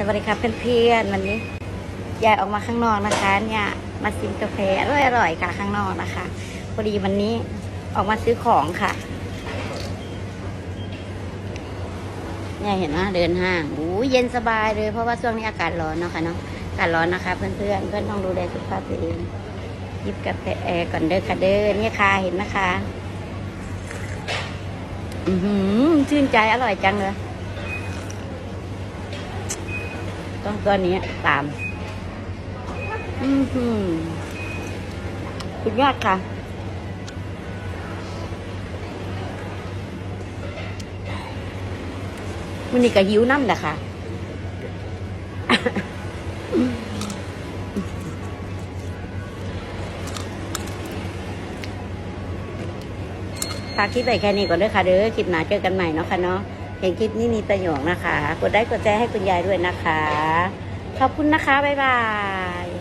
สวัสดีครับเพื่อนๆวันนี้ยายออกมาข้างนอกนะคะ เนี่ยมาซิมกาแฟอร่อยๆค่ะข้างนอกนะคะพอดีวันนี้ออกมาซื้อของค่ะเนี่ยเห็นไหมเดินห้างอู้เย็นสบายเลย เพราะว่าช่วงนี้อากาศร้อนเนาะค่ะเนาะอากาศร้อนนะคะ เพื่อนๆเพื่อนต้องดูแลสุขภาพตัวเองยิบกาแฟแอร์ก่อนเด้อค่ะเด้อเนี่ยค่ะเห็นนะคะ อือหือชื่นใจอร่อยจังเลย ต้องตัวนี้ตาม อือหือสุดยอดค่ะ มันนี่ก็หิวน้ำแหละค่ะฝากคลิปไปแค่นี้ก่อนเด้อค่ะเด้อ คลิปหน้าเจอกันใหม่เนาะค่ะเนาะ เห็นคลิปนี้มีประโยชน์นะคะ กดไลค์กดแชร์ให้คุณยายด้วยนะคะ ขอบคุณนะคะ บ๊ายบาย